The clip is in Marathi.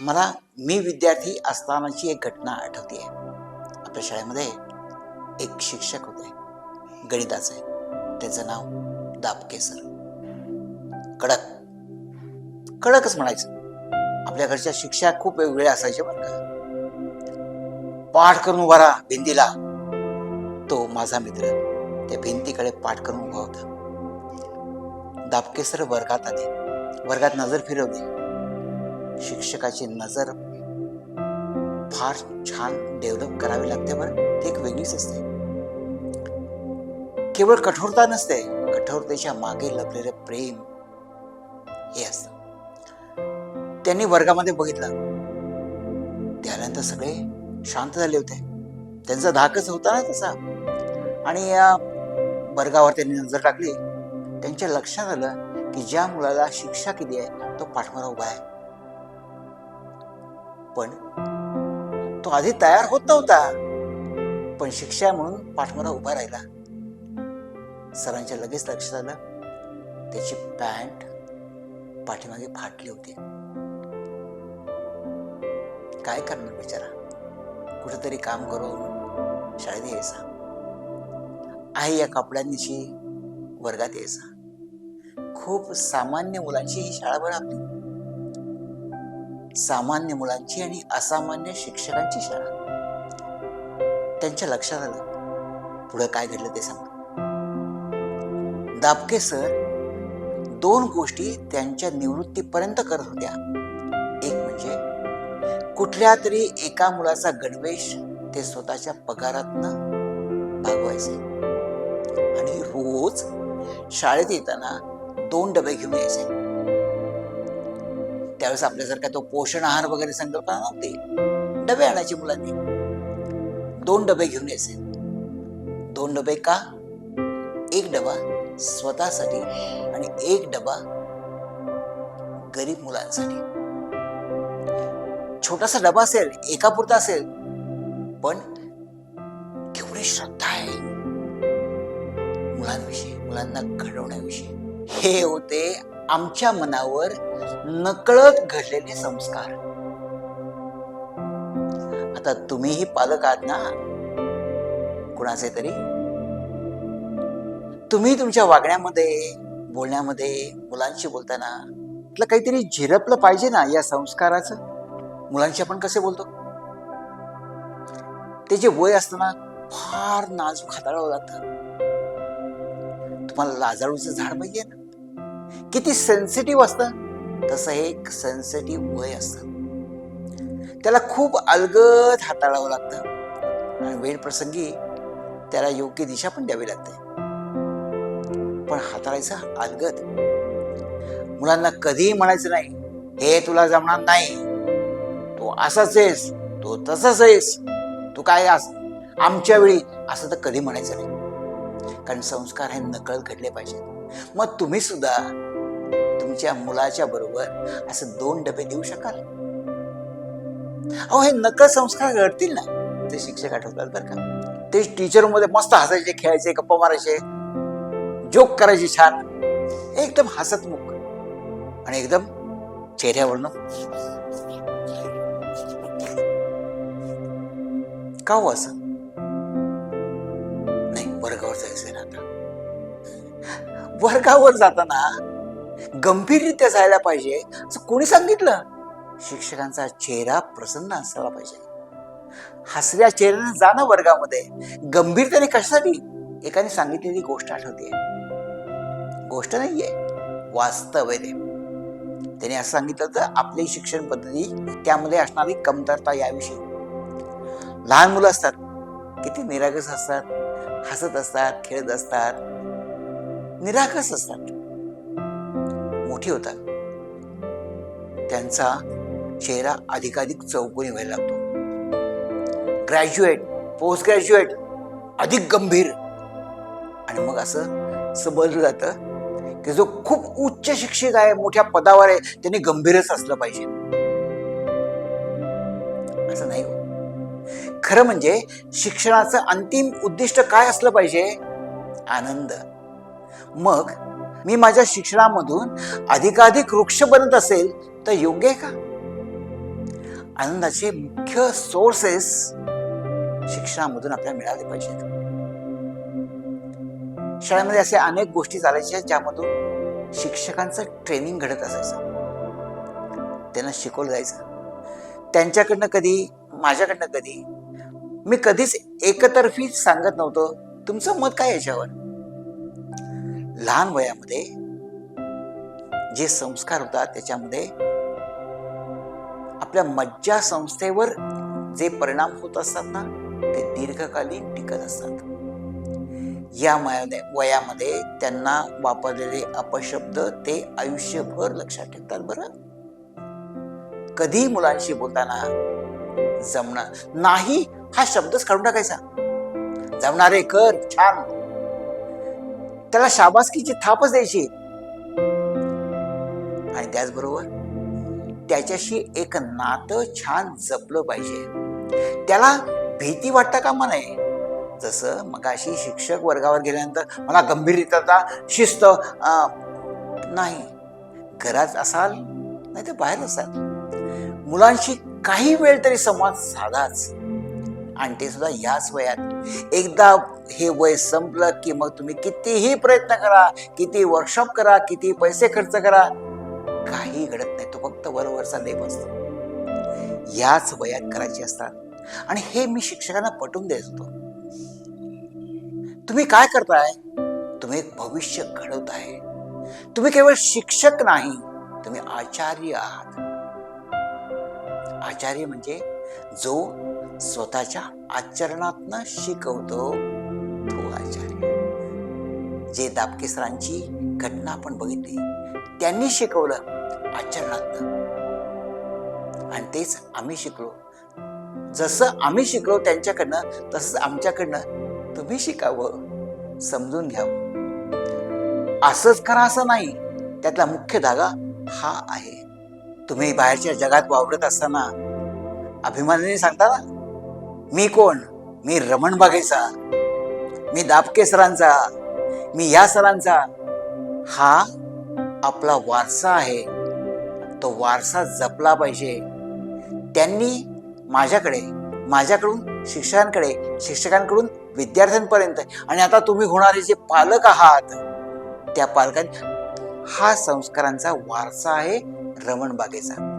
मला मी विद्यार्थी असतानाची एक घटना आठवते. आहे आपल्या शाळेमध्ये एक शिक्षक होते गणिताचे. त्याचं नाव दापके सर कडक. कडकच म्हणायचं. आपल्या घरच्या शिक्षा खूप वेगवेगळ्या असायच्या बरं का. पाठ करून उभा राहा भिंतीला. तो माझा मित्र. त्या भिंतीकडे पाठ करून उभा होता. दापके सर वर्गात आले. वर्गात नजर फिरवली. शिक्षकाची नजर फार छान डेव्हलप करावी लागते बरं ती एक वेगळीच असते. केवळ कठोरता नसते कठोरतेच्या मागे लपलेले प्रेम हे असतं. त्यांनी वर्गामध्ये बघितलं. त्यानंतर सगळे शांत झाले होते. त्यांचा धाकच होता ना तसा. आणि या वर्गावर त्यांनी नजर टाकली. त्यांच्या लक्षात आलं की ज्या मुलाला शिक्षा केली आहे तो पाठमारा उभा आहे. पण तो आधी तयार होत नव्हता. पण शिक्षा म्हणून पाठमारा उभा राहिला. सरांच्या लगेच लक्षात आलं त्याची पॅन्ट पाठीमागे फाटली होती. काय करणार बिचारा? कुठेतरी काम करून शाळेत यायचा. आई या कपड्यांनीशी वर्गात यायचा. खूप सामान्य मुलांची ही शाळा बरं आपली. सामान्य मुलांची आणि असामान्य शिक्षकांची शाळा. त्यांच्या लक्षात आलं. पुढे काय घडलं ते सांग. दाबके सर दोन गोष्टी त्यांच्या निवृत्तीपर्यंत करत होत्या. एक म्हणजे कुठल्या तरी एका मुलाचा गणवेश ते स्वतःच्या पगारातनं भागवायचे. आणि रोज शाळेत येताना दोन डबे घेऊन यायचे. त्यावेळेस आपल्यासारखा तो पोषण आहार वगैरे संकल्पना नव्हती. डबे आणायचे मुलांनी. दोन डबे घेऊन यायचे. दोन डबे का? एक डबा स्वतःसाठी आणि एक डबा गरीब मुलांसाठी. छोटासा डबा असेल एकापुरता असेल पण केवढी श्रद्धा आहे. मुलांविषयी मुलांना घडवण्याविषयी. हे होते आमच्या मनावर नकळत घडलेले संस्कार. आता तुम्हीही पालक आहात ना? कुणाचे तरी? तुम्ही तुमच्या वागण्यामध्ये बोलण्यामध्ये मुलांशी बोलताना आपलं काहीतरी झिरपलं पाहिजे ना या संस्काराचं? मुलांशी आपण कसे बोलतो? ते जे वय असताना फार नाजूक हाताळावं लागतं. तुम्हाला लाजाळूचं झाड पाहिजे ना? किती सेन्सिटिव्ह असतं? तसं हे एक सेन्सिटिव्ह वय असतं. त्याला खूप अलगद हाताळावं लागतं. आणि वेळ प्रसंगी त्याला योग्य दिशा पण द्यावी लागते. पण हाताळायचं अलगद. मुलांना कधीही म्हणायचं नाही हे तुला जमणार नाही. तू असाच आहेस तू तसाच आहेस. तू काय आस आमच्या वेळी असं तर कधी म्हणायचं नाही. कारण संस्कार हे नकळत घडले पाहिजेत. मग तुम्ही सुद्धा त्यांच्या मुलाच्या बरोबर असं दोन डबे देऊ शकाल? अहो हे नकल संस्कार घडतील ना? ते शिक्षक आठवतात बरं का. ते टीचरमध्ये मस्त हसायचे खेळायचे गप्पा मारायचे. जोक करायचे छान. एकदम हसतमुख. आणि एकदम चेहऱ्यावरनं. का हो असं? नाही वर्गावर जायचंय ना आता. वर्गावर जाताना गंभीररित्या जायला पाहिजे असं कोणी सांगितलं? शिक्षकांचा चेहरा प्रसन्न असायला पाहिजे. हसऱ्या चेहऱ्याने जाणं वर्गामध्ये. गंभीरतेने कशासाठी? एकाने सांगितलेली गोष्ट आठवते. गोष्ट नाहीये वास्तव आहे ते. त्याने असं सांगितलं तर आपली शिक्षण पद्धती त्यामध्ये असणारी कमतरता याविषयी. लहान मुलं असतात किती निरागस असतात. हसत असतात खेळत असतात. निरागस असतात. मोठी होतात. त्यांचा चेहरा अधिकाधिक चौकोनी व्हायला लागतो. ग्रॅज्युएट पोस्ट ग्रॅज्युएट अधिक गंभीर. आणि मग असं समजलं जातं की जो खूप उच्च शिक्षित आहे मोठ्या पदावर आहे त्यांनी गंभीरच असलं पाहिजे. असं नाही हो. खरं म्हणजे शिक्षणाचं अंतिम उद्दिष्ट काय असलं पाहिजे? आनंद. मग मी माझ्या शिक्षणामधून अधिकाधिक वृक्ष बनत असेल तर योग्य आहे का? आनंदाचे मुख्य सोर्सेस शिक्षणामधून आपल्याला मिळाले पाहिजेत. शाळेमध्ये असे अनेक गोष्टी चालायच्या ज्यामधून शिक्षकांचं ट्रेनिंग घडत असायचं. त्यांना शिकवलं जायचं. त्यांच्याकडनं कधी माझ्याकडनं कधी मी कधीच एकतर्फी सांगत नव्हतं. तुमचं मत काय याच्यावर? लहान वयामध्ये जे संस्कार होतात त्याच्यामध्ये आपल्या मज्जा संस्थेवर जे परिणाम होत असतात ना ते दीर्घकालीन टिकत असतात. या वयामध्ये त्यांना वापरलेले अपशब्द ते आयुष्यभर लक्षात ठेवतात बरं. कधी मुलांशी बोलताना जमणार नाही हा शब्दच काढून टाकायचा. जमणारे कर छान. त्याला शाबासकीची थापच द्यायची. आणि त्याचबरोबर त्याच्याशी एक नातं छान जपलं पाहिजे. त्याला भीती वाटता कामा नये जसं मगाशी शिक्षक वर्गावर गेल्यानंतर मला गंभीरता शिस्त नाही. घरात असाल नाही तर बाहेर असाल. मुलांशी काही वेळ तरी संवाद साधाच. आणि ते सुद्धा याच वयात. एकदा हे वय संपलं की मग तुम्ही कितीही प्रयत्न करा किती वर्कशॉप करा किती पैसे खर्च करा काही घडत नाही. तो फक्त वरवरचा लेप असतो. याच वयात करायचे असतात. आणि हे मी शिक्षकांना पटवून देत होतो. तुम्ही काय करताय? तुम्ही एक भविष्य घडवत आहे तुम्ही केवळ शिक्षक नाही तुम्ही आचार्य आहात. आचार्य म्हणजे जो स्वतःच्या आचरणातनं शिकवतो तो आचार्य जे दाबकेसरांची घटना आपण बघितली त्यांनी शिकवलं आचरणातनं. आणि तेच आम्ही शिकलो. जसं आम्ही शिकलो त्यांच्याकडनं तसंच आमच्याकडनं तुम्ही शिकावं समजून घ्यावं. असंच करा असं नाही त्यातला मुख्य धागा हा आहे. तुम्ही बाहेरच्या जगात वावरत असताना अभिमानाने सांगता ना मी कोण? मी रमण बागेचा. मी दाबके सरांचा. मी या सरांचा. हा आपला वारसा आहे. तो वारसा जपला पाहिजे. त्यांनी माझ्याकडे माझ्याकडून शिक्षकांकडे शिक्षकांकडून विद्यार्थ्यांपर्यंत आणि आता तुम्ही होणारे जे पालक आहात त्या पालकांनी हा संस्कारांचा वारसा आहे रमण बागेचा.